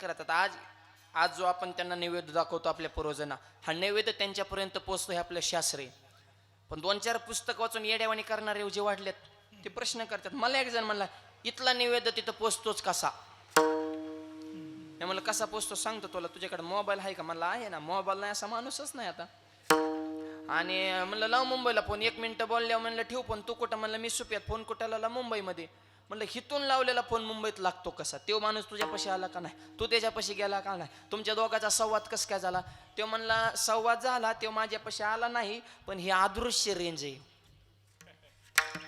करतात. आज आज जो आपण त्यांना नैवेद्य दाखवतो आपल्या पूर्वजांना हा नैवेद्य त्यांच्यापर्यंत पोचतो हे आपलं शास्त्र आहे. पण दोन चार पुस्तक वाचून येड्यावाणी करणारे जे वाढलेत ते प्रश्न करतात. मला एक जण म्हणला इथला नैवेद्य तिथं पोचतोच कसा? मी म्हणलं कसा पोचतो सांगतो तुला. तुझ्याकडे मोबाईल आहे का? मला आहे ना मोबाईल नाही असा माणूसच नाही आता. आणि म्हणलं लाव मुंबईला फोन. एक मिनिटं बोलल्यावर म्हणलं ठेव फोन. तू कुठं? म्हणलं मी सुप्यात फोन कुठं लावला मुंबईमध्ये. म्हणलं हिथून लावलेला फोन मुंबईत लागतो कसा? तो माणूस तुझ्यापाशी आला का नाही? तू त्याच्यापाशी गेला का नाही? तुमच्या दोघाचा संवाद कस काय झाला? तो म्हणला संवाद झाला तो माझ्यापाशी आला नाही पण ही अदृश्य रेंज आहे.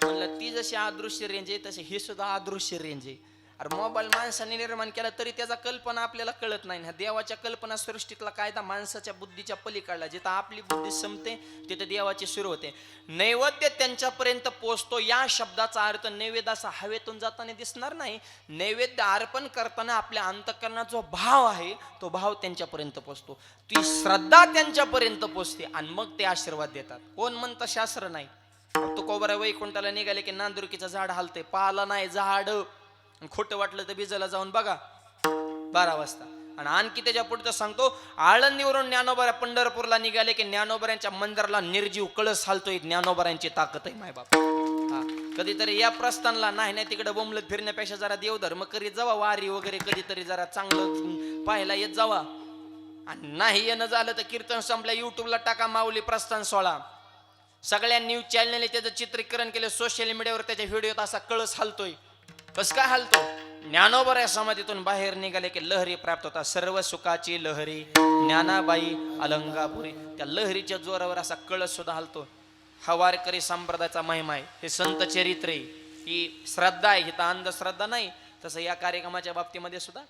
म्हणलं ती जशी अदृश्य रेंज आहे तशी ही सुद्धा अदृश्य रेंज आहे. अरे मोबाईल माणसाने निर्माण केला तरी त्याचा कल्पना आपल्याला कळत नाही. ना देवाच्या कल्पना सृष्टीतला कायदा माणसाच्या बुद्धीच्या पलीकडला. जिथं आपली बुद्धी संपते तिथं देवाची सुरू होते. नैवेद्य त्यांच्यापर्यंत पोचतो या शब्दाचा अर्थ नैवेद्याचा हवेतून जाताना दिसणार नाही. नैवेद्य अर्पण करताना आपल्या अंतकरणात जो भाव आहे तो भाव त्यांच्यापर्यंत पोचतो ती श्रद्धा त्यांच्यापर्यंत पोचते आणि मग ते आशीर्वाद देतात. कोण म्हणतं शास्त्र नाही? तो कोबरा वैकुंठाला निघाले की नांदुरकीचं झाड हालते पाला नाही झाड. खोटं वाटलं तर बिजाला जाऊन बघा. बारा वाजता. आणि आणखी त्याच्या पुढचं सांगतो आळंदीवरून ज्ञानोबऱ्या पंढरपूरला निघाले की ज्ञानोबऱ्यांच्या मंदिराला निर्जीव कळस हालतोय ज्ञानोबऱ्यांची ताकद आहे माय बाप. हा कधीतरी या प्रस्थानला नाही नाही तिकडे बोमलत फिरण्यापेक्षा जरा देवधर्म करीत जावा वारी वगैरे कधीतरी जरा चांगलं पाहायला येत जावा. आणि नाही येणं झालं तर कीर्तन संपल्या युट्यूबला टाका माऊली प्रस्थान सोळा सगळ्या न्यूज चॅनलने त्याचं चित्रीकरण केलं सोशल मीडियावर त्याच्या व्हिडिओत असा कळस हालतोय. कस काय हालतो? ज्ञानोबर या समाधीतून बाहेर निघाले की लहरी प्राप्त होता सर्व सुखाची लहरी. ज्ञानाबाई अलंगापुरी. त्या लहरीच्या जोरावर असा कळस सुद्धा हालतो. हवारकरी संप्रदायाचा महिमा आहे. हे संत चरित्र आहे ही श्रद्धा आहे. ही तर अंधश्रद्धा नाही. तसं या कार्यक्रमाच्या बाबतीमध्ये सुद्धा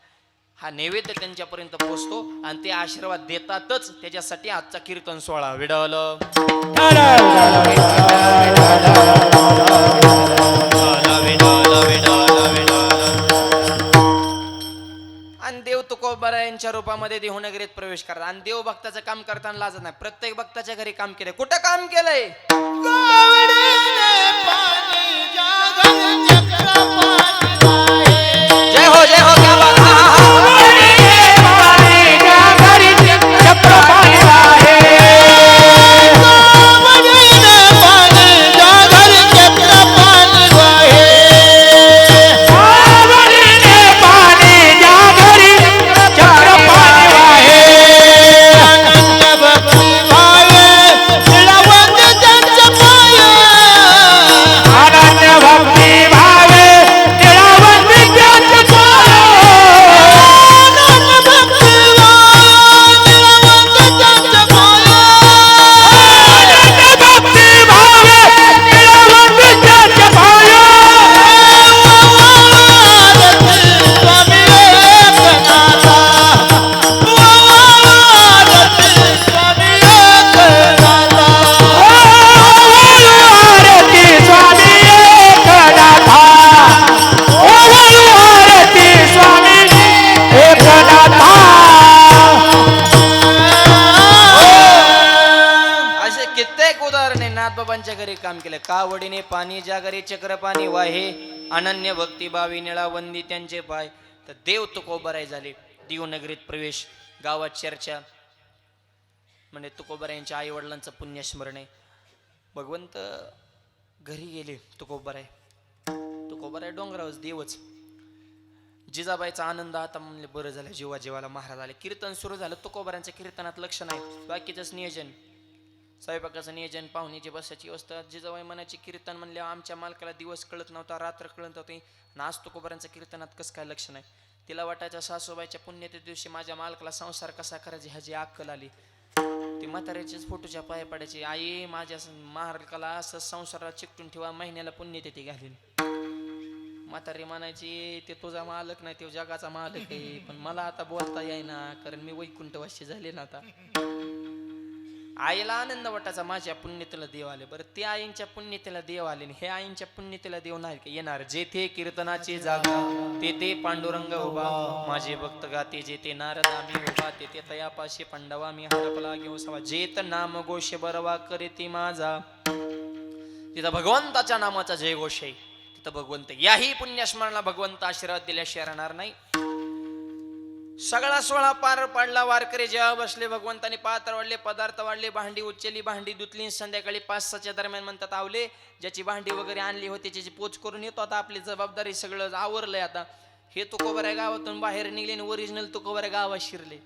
हा नैवेद्य त्यांच्यापर्यंत पोहोचतो आणि ते आशीर्वाद देतातच. त्याच्यासाठी आजचा कीर्तन सोहळा. विडवलं. देव यांच्या रूपामध्ये देहनगरीत प्रवेश करतात. आणि देव भक्ताचं काम करताना लाजत नाही. प्रत्येक भक्ताच्या घरी काम केलंय. कुठं काम केलंय? उदाहरणे नाथबाबांच्या घरी काम केलं. कावडीने पाणी ज्या घरी चक्र पाणी वाहे अनन्य भक्ती बावी निळावंदी त्यांचे पाय. तर देव तुकोबराय झाले. देवनगरीत प्रवेश. गावात चर्चा. म्हणजे तुकोबरा यांच्या आई वडिलांचं पुण्यस्मरण आहे. भगवंत घरी गेले तुकोबराय. तुकोबराय डोंगरावच देवच. जिजाबाईचा आनंद आता म्हणले बरं झालं जीवा जीवाला महाराज आले. कीर्तन सुरू झालं. तुकोबऱ्यांच्या कीर्तनात लक्ष नाही. बाकीचंच नियोजन. स्वयंपाकाचं नियोजन पाहुणीची बसायची व्यवस्था जिजाबाई मनाची कीर्तन म्हणल्यावर आमच्या मालकाला दिवस कळत नव्हता रात्र कळत होती नाच आज कीर्तनात कसं काय लक्ष नाही. तिला वाटायच्या सासूबाईच्या पुण्यते दिवशी माझ्या मालकाला संसार कसा करायचा ह्याची अक्कल आली. ती म्हाताऱ्याच्याच फोटोच्या पाया पडायची आई माझ्या मालकाला असं संसाराला चिकटून ठेवा महिन्याला पुण्यते ती घालीन. म्हातारी म्हणायची ते तुझा मालक नाही तो जगाचा मालक आहे पण मला आता बोलता येईना कारण मी वैकुंठवासी झाले ना आता. आईला आनंद वाटायचा माझ्या पुण्यतेला देव आले. बरं ते आईंच्या पुण्यतेला देव आले हे आईंच्या पुण्यतेला देव नाही येणार. जेथे कीर्तनाची जागा तेथे पांडुरंग उभा. माझे भक्त गाते जेथे नारद आम्ही उभा तेथे तयापाशी पांडवा मी हरपला घेऊ सवा जेत नाम घोष बरवा करीती माझा. तिथं भगवंताच्या नामाचा जय घोष आहे. तिथं भगवंत याही पुण्यस्मरणाला भगवंत आशीर्वाद दिल्याशिवाय राहणार नाही. सगळा सोहळा पार पाडला वारकरी जेव्हा बसले भगवंताने पात्र वाढले पदार्थ वाढले भांडी उचलली भांडी धुतली संध्याकाळी पाच सहाच्या दरम्यान म्हणतात आवले ज्याची भांडी वगैरे आणली होती त्याची पोच करून येतो. आता आपली जबाबदारी सगळं आवरलंय आता. हे तुकोबऱ्या गावातून बाहेर निघले आणि ओरिजिनल तुकोबऱ्या गावात शिरले.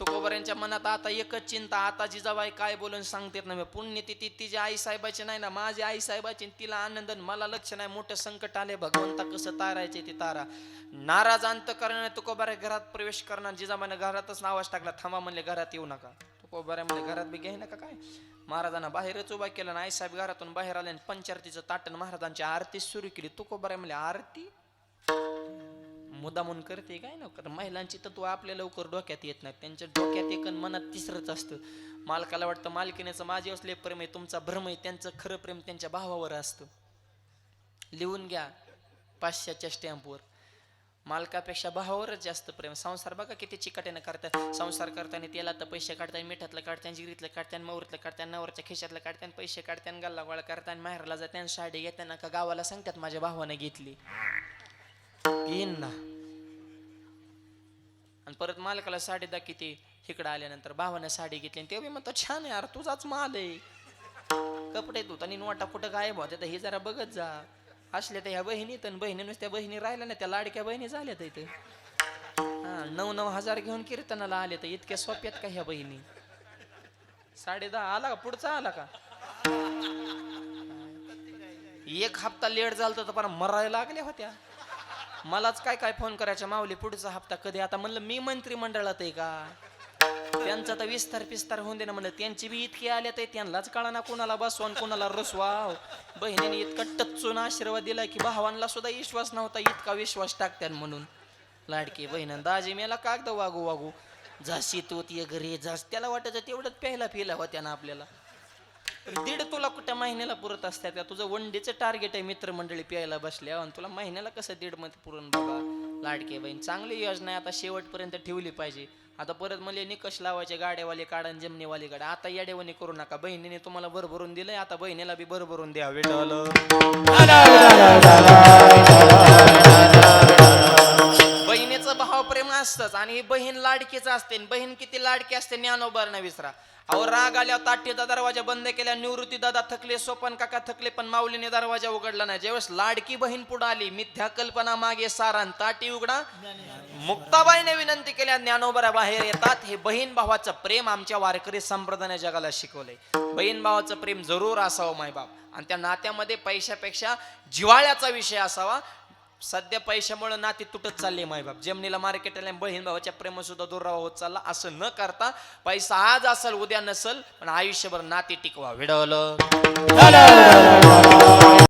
तुकोबऱ्यांच्या मनात आता एकच चिंता आता जिजाबाई काय बोलून सांगतात ना पुण्यतिथी तिच्या आई साहेबाची नाही ना माझी आई साहेबाची आणि तिला आनंद आणि मला लक्ष नाही. मोठं संकट आले भगवंता कसं तारायचे ते तारा. नाराज अंत करण्याने तुकोबऱ्या घरात प्रवेश करणार जिजाबाईने घरातच नावाज टाकला थांबा म्हणले घरात येऊ नका. तुकोबऱ्या म्हणले घरात बी घे नका काय? महाराजांना बाहेरच उभा केला आणि आईसाहेब घरातून बाहेर आले आणि पंचारतीचं ताटण महाराजांची आरती सुरू केली. तुकोबऱ्या म्हणले आरती? मुद्दामून करते काय ना कारण महिलांची तत्व आपल्या लवकर डोक्यात येत नाही त्यांच्या डोक्यात एक मनात तिसरंच असतं. मालकाला वाटतं मालकीनेचं माझे असले प्रेम आहे तुमचा भ्रम आहे त्यांचं खरं प्रेम त्यांच्या भावावर असतं. लिहून घ्या पाचशेच्या स्टॅम्पवर. मालकापेक्षा भावावरच जास्त प्रेम. संसार बघा किती चिकाट्यानं करतात संसार करताना त्याला तर पैसे काढताना मिठातलं काढताना जिरीतलं काढताना मौरीतलं काढताना नवरच्या खिशातलं काढताना पैसे काढताना गल्ला गोळा करताना माहेरला जाताना साडी घेताना का गावाला सांगतात माझ्या भावानं घेतली. येईन ना. आणि परत मालकाला साडी किती इकडं आल्यानंतर भावानं साडी घेतली आणि ते बी म्हणतो छान आहे यार तुझाच माल आहे. कपडे तू आणि नोटा कुठं गायब होत्या तर हे जरा बघत जा. असल्या तर ह्या बहिणी तर बहिणी नुसत्या बहिणी राहिल्या ना त्या लाडक्या बहिणी झाल्या तर इथे. नऊ नऊ हजार घेऊन कीर्तनाला आले तर इतक्या सोप्यात का ह्या बहिणी? साडे दहा आला का? पुढचा आला का? एक हप्ता लेट झाला तर पण मरायला लागल्या होत्या. मलाच काय काय फोन करायच्या माऊली पुढचा हप्ता कधी? आता म्हणलं मी मंत्रिमंडळात आहे का? त्यांचा तर विस्तार पिस्तार होऊन दे ना म्हणलं. त्यांची बी इतकी आल्या ते त्यांनाच कळा कुणाला बसवा कोणाला कुणाला रसवा बहिणीने इतका टच्चून आशीर्वाद दिला की भावांना सुद्धा विश्वास नव्हता इतका विश्वास टाकत्यान म्हणून. लाडकी बहिण दाजी मेला कागद वागू वागू. झाशी तू ती घरी झास त्याला वाटायचं तेवढंच प्यायला पिला होत्या ना आपल्याला. दीड तुला कुठ्या महिन्याला पुरत असतात का? तुझं वनडेचं टार्गेट आहे मित्रमंडळी प्यायला बसल्या. आणि तुला महिन्याला कसं दीडमध्ये पुरण बघा लाडके बहीण. चांगली योजना आहे आता शेवटपर्यंत ठेवली पाहिजे. आता परत मला निकष लावायचे गाड्यावाले काढा आणि जमनीवाले काढा आता याडेवानी करू नका. बहिणीने तुम्हाला भरभरून दिलंय आता बहिणीला बी भरभरून द्या विठ्ठल असतंच. आणि ही बहीण लाडकीच असते. बहीण किती लाडकी असते ज्ञानोबर न विसरा अहो राग आल्यावर ताटीचा दरवाजा बंद केला निवृत्ती दादा थकले सोपन काका थकले पण माऊलीने दरवाजा उघडला नाही. ज्यावेळेस लाडकी बहीण पुढे आली मिथ्या कल्पना मागे सारान ताटी उघडा. मुक्ताबाईने विनंती केल्या ज्ञानोबरा बाहेर येतात. हे बहीण भावाचं प्रेम आमच्या वारकरी संप्रदाय जगाला शिकवलंय. बहीण भावाचं प्रेम जरूर असावं मायबाप. आणि त्या नात्यामध्ये पैशापेक्षा जिवाळ्याचा विषय असावा. सध्या पैशामुळे नाती तुटत चालली मायबाप. जमिनीला मार्केटला बहीण भावाच्या प्रेम सुद्धा दुरावा होत चालला. असं न करता पैसा आज असेल उद्या नसल पण आयुष्यभर नाती टिकवा विडवलं.